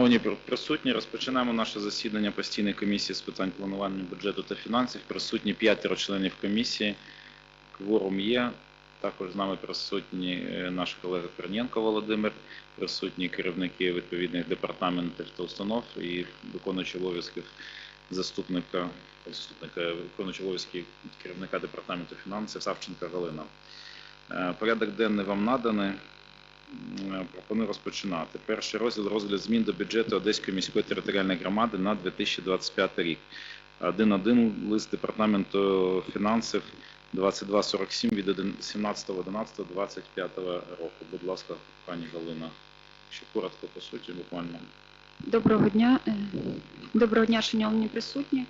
Шановні присутні, розпочинаємо наше засідання постійної комісії з питань планування бюджету та фінансів. Присутні п'ятеро членів комісії. Кворум є. Також з нами присутні е, наш колега Корнієнко Володимир, присутні керівники відповідних департаментів та установ і виконуючий обов'язків заступника, заступника виконуючий обов'язки керівника департаменту фінансів Савченка Галина. Е, Порядок денний вам наданий. М, Пропоную розпочинати. Перший розділ розгляд змін до бюджету Одеської міської територіальної громади на 2025 рік. 1.1 лист департаменту фінансів 2247 від 17.11.25 року. Будь ласка, пані Галина. Ще коротко по суті, буквально. Доброго дня. Е, Доброго дня, шановні присутні.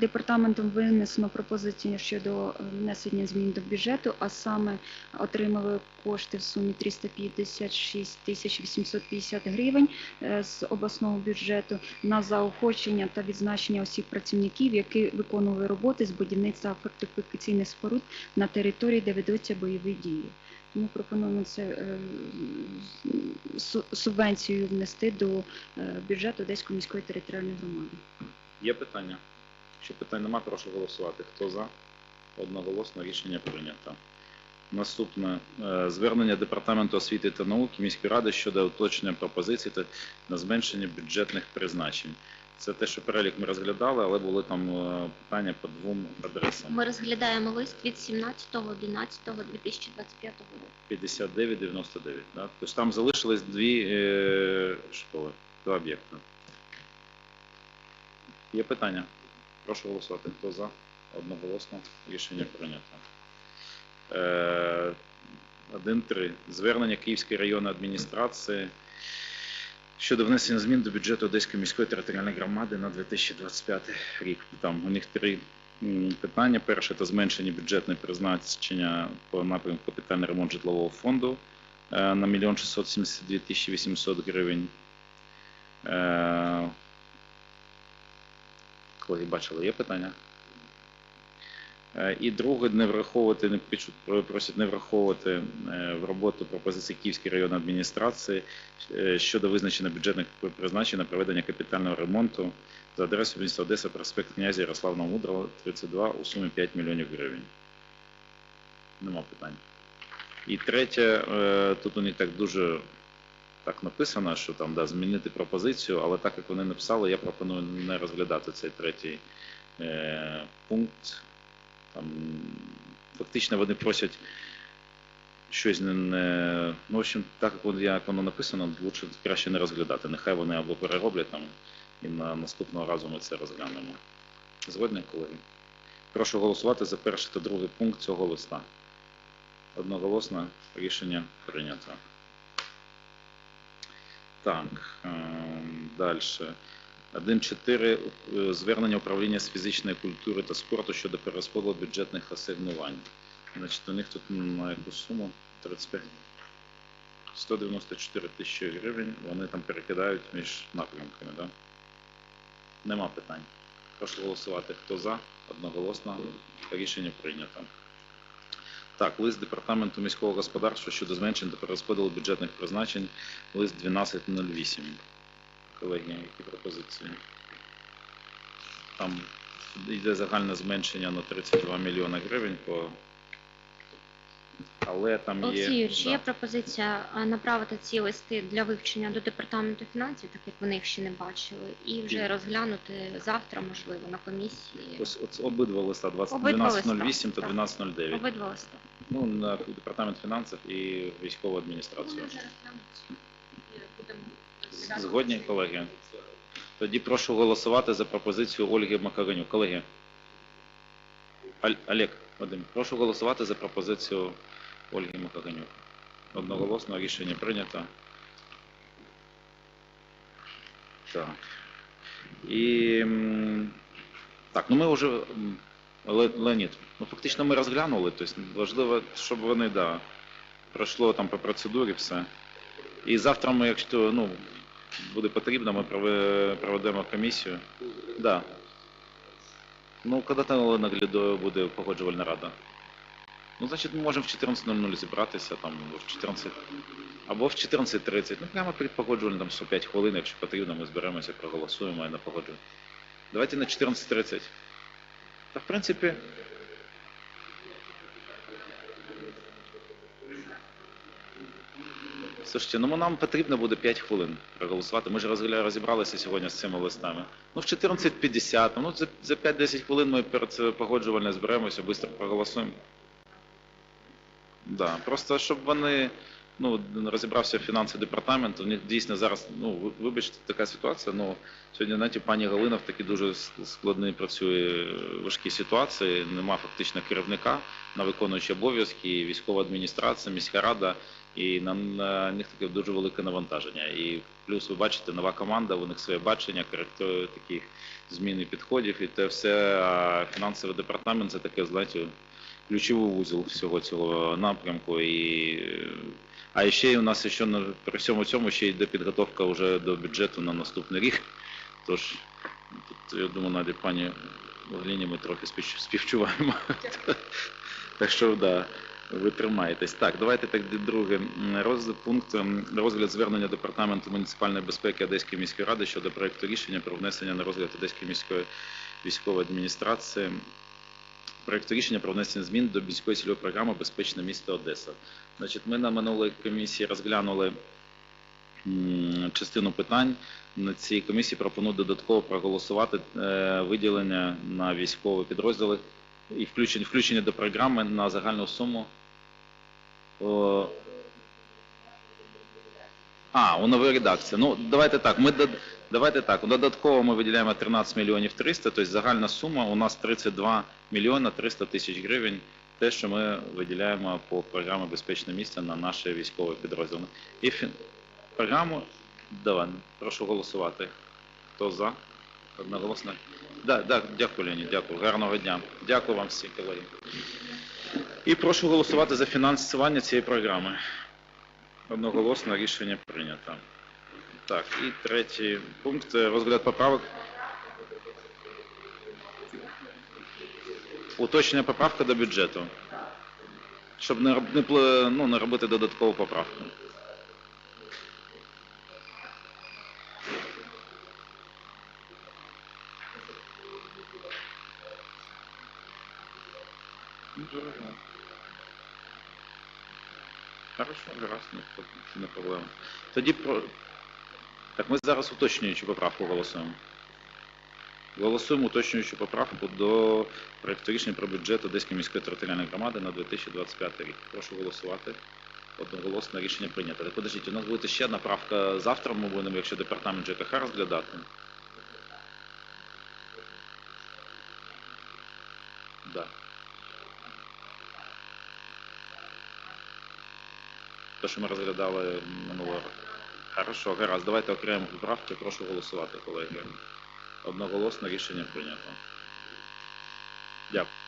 Департаментом винесено пропозиції щодо е, внесення змін до бюджету, а саме отримали кошти в сумі 356 тисяч 850 гривень е, з обласного бюджету на заохочення та відзначення осіб працівників, які виконували роботи з будівництва фортифікаційних споруд на території, де ведуться бойові дії. Тому пропонуємо це е, субвенцію внести до бюджету Одеської міської територіальної громади. Є питання? Якщо питань немає, прошу голосувати. Хто за? Одноголосно рішення прийнято. Наступне е, звернення Департаменту освіти та науки міської ради щодо уточнення пропозицій та на зменшення бюджетних призначень. Це те, що перелік ми розглядали, але були там е, питання по двом адресам. Ми розглядаємо лист від 17.11.2025 року. 59-99. Да? Тобто там залишились дві е, школи, два об'єкти. Є питання? Прошу голосувати. Хто за? Одноголосно. Рішення прийнято. Е, 1.3. Звернення Київської районної адміністрації щодо внесення змін до бюджету Одеської міської територіальної громади на 2025 рік. Там у них три питання. Перше це зменшення бюджетне призначення по напрямку капітальний ремонт житлового фонду е, на 1 672 тисячі 800 гривень. Колеги бачили, є питання? Е, І друге, не враховувати, не просять не враховувати е, в роботу пропозиції Київської районної адміністрації е, щодо визначення бюджетних призначень на проведення капітального ремонту за адресою міста Одеса, проспект князя Ярославна Мудрого, 32 у сумі 5 мільйонів гривень. Нема питань. І третє, тут у них так дуже так написано, що там да, змінити пропозицію, але так як вони написали, я пропоную не розглядати цей третій е, пункт. Там, фактично вони просять щось не, не. Ну, в общем, так як як воно написано, лучше краще не розглядати. Нехай вони або перероблять там, і на наступного разу ми це розглянемо. Згодні, колеги? Прошу голосувати за перший та другий пункт цього листа. Одноголосно рішення прийнято. Так, далі. 1.4. е, Звернення управління з фізичної культури та спорту щодо перерозподілу бюджетних асигнувань. Значить, у них тут на яку суму? 35. 194 тисячі гривень. Вони там перекидають між напрямками, да? Нема питань. Прошу голосувати. Хто за? Одноголосно. Рішення прийнято. Так, лист департаменту міського господарства щодо зменшення та перерозподілу бюджетних призначень. Лист 1208. Колеги, які пропозиції? Там йде загальне зменшення на 32 мільйони гривень по. Але там є. Олексій Юрійович, да. є пропозиція направити ці листи для вивчення до департаменту фінансів, так як вони їх ще не бачили, і вже розглянути завтра, можливо, на комісії. Ось, ось обидва листа 20 Обидва листа, 1208 та так. 1209. Обидва листи. Ну, на департамент фінансів і військову адміністрацію. Згодні, колеги? Тоді прошу голосувати за пропозицію Ольги Макаганюк. Колеги. Олег, Вадим, прошу голосувати за пропозицію Ольги Макаганюк. Одноголосно рішення прийнято. Так. І так, ну ми вже Леонід, ну фактично ми розглянули, тобто важливо, щоб вони да, пройшло там по процедурі все. І завтра ми, якщо ну, буде потрібно, ми проведемо комісію. Да. Ну, коли нагляду буде погоджувальна рада? Ну, значить, ми можемо в 14.00 зібратися там в 14 або в 14.30. Ну, прямо перед погоджувальним там 105 хвилин, якщо потрібно, ми зберемося, проголосуємо і на погоджувальні. Давайте на 14.30. Та в принципі. Слушайте, ну нам потрібно буде 5 хвилин проголосувати. Ми ж розібралися сьогодні з цими листами. Ну, в 14.50, ну за, за 5-10 хвилин ми перед погоджувальне зберемося, швидко проголосуємо. Да, просто щоб вони ну, розібрався фінанси департаменту. У них дійсно зараз, ну вибачте, така ситуація. Ну сьогодні знаєте, пані Галина в такі дуже складні працює е, важкі ситуації. Нема фактично керівника на виконуючі обов'язки, військова адміністрація, міська рада. І на, на них таке дуже велике навантаження. І плюс ви бачите, нова команда, у них своє бачення, коректує таких зміни підходів, і те все а фінансовий департамент це таке, знаєте, ключовий вузол всього цього напрямку. І, е, а ще у нас ще на, при всьому цьому ще йде підготовка вже до бюджету на наступний рік. Тож тут, я думаю, навіть пані Галіні ми трохи співчуваємо. так що, да. Ви тримаєтесь. Так, давайте так друге. Роз, пункт розгляд звернення департаменту муніципальної безпеки Одеської міської ради щодо проекту рішення про внесення на розгляд Одеської міської військової адміністрації. Проекту рішення про внесення змін до міської цільової програми Безпечне місто Одеса. Значить, ми на минулій комісії розглянули частину питань. На цій комісії пропоную додатково проголосувати е, виділення на військові підрозділи і включення, включення до програми на загальну суму. А, у новій редакції. Ну, давайте так. Ми давайте так. Додатково ми виділяємо 13 мільйонів 300, тобто загальна сума у нас 32 мільйона 300 тисяч гривень. Те, що ми виділяємо по програмі Безпечне місце на наші військові підрозділи. І фін... програму давай, прошу голосувати. Хто за? Одноголосно. Да, да, дякую, Леонід, дякую. Гарного дня. Дякую вам всім, колеги. І прошу голосувати за фінансування цієї програми. Одноголосно рішення прийнято. Так, і третій пункт е, розгляд поправок. Уточнення поправка до бюджету. Щоб не, не, ну, не робити додаткову поправку. Хорошо, гаразд, не проблема. Тоді про. Так ми зараз уточнюючу поправку голосуємо. Голосуємо уточнюючу поправку до проєкту рішення про бюджет Одеської міської територіальної громади на 2025 рік. Прошу голосувати. Одноголосне рішення прийнято. Так подождіть, у нас буде ще одна правка завтра, ми будемо, якщо департамент ЖКХ розглядати. Да. Те, що ми розглядали минулого року. Хорошо, гаразд. Давайте окремо поправки. Прошу голосувати, колеги. Одноголосно рішення прийнято. Дякую.